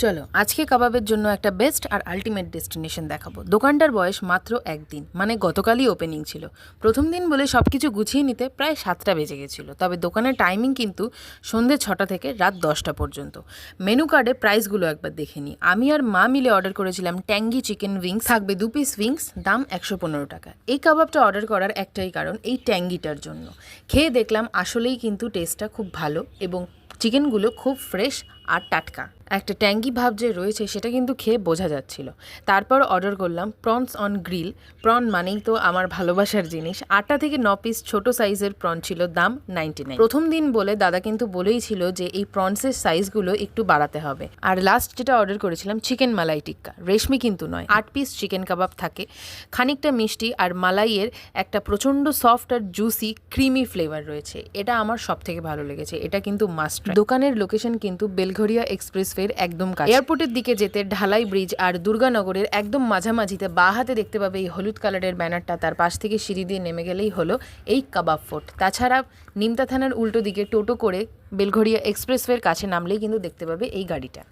চলো, আজকে কাবাবের জন্য একটা বেস্ট আর আলটিমেট ডেস্টিনেশন দেখাবো। দোকানটার বয়স মাত্র একদিন মানে গতকালই ওপেনিং ছিল। প্রথম দিন বলে সব কিছু গুছিয়ে নিতে প্রায় সাতটা বেজে গেছিল। তবে দোকানের টাইমিং কিন্তু সন্ধ্যে ছটা থেকে রাত দশটা পর্যন্ত। মেনু কার্ডে প্রাইসগুলো একবার দেখে নিই আমি আর মা মিলে অর্ডার করেছিলাম ট্যাঙ্গি চিকেন উইংস থাকবে দু পিস উইংস দাম একশো পনেরো টাকা। এই কাবাবটা অর্ডার করার একটাই কারণ এই ট্যাঙ্গিটার জন্য। খেয়ে দেখলাম আসলেই কিন্তু টেস্টটা খুব ভালো এবং চিকেনগুলো খুব ফ্রেশ আর টাটকা। একটা ট্যাঙ্গি ভাব যে রয়েছে সেটা কিন্তু খেয়ে বোঝা যাচ্ছিল। তারপর অর্ডার করলাম প্রনস অন গ্রিল প্রন মানেই তো আমার ভালোবাসার জিনিস। আটটা থেকে ন পিস ছোট সাইজের প্রন ছিল, দাম নাইনটি নাইন প্রথম দিন বলে দাদা কিন্তু বলেই ছিল যে এই প্রনসের সাইজগুলো একটু বাড়াতে হবে। আর লাস্ট যেটা অর্ডার করেছিলাম চিকেন মালাই টিক্কা। রেশমি কিন্তু নয়, আট পিস চিকেন কাবাব থাকে। খানিকটা মিষ্টি আর মালাইয়ের একটা প্রচণ্ড সফট আর জুসি ক্রিমি ফ্লেভার রয়েছে। এটা আমার সব থেকে ভালো লেগেছে। এটা কিন্তু মাস্ট দোকানের লোকেশন কিন্তু বেলঘরিয়া এক্সপ্রেসওয়ের একদম কাছে। এয়ারপোর্টের দিকে যেতে ঢালাই ব্রিজ আর দুর্গানগরের একদম মাঝামাঝিতে বা হাতে দেখতে পাবে এই হলুদ কালারের ব্যানারটা। তার পাশ থেকে সিঁড়ি দিয়ে নেমে গেলেই হলো এই কাবাব ফোর্ট। তাছাড়া নিমতা থানার উল্টো দিকে টোটো করে বেলঘড়িয়া এক্সপ্রেসওয়ের কাছে নামলেই কিন্তু দেখতে পাবে এই গাড়িটা।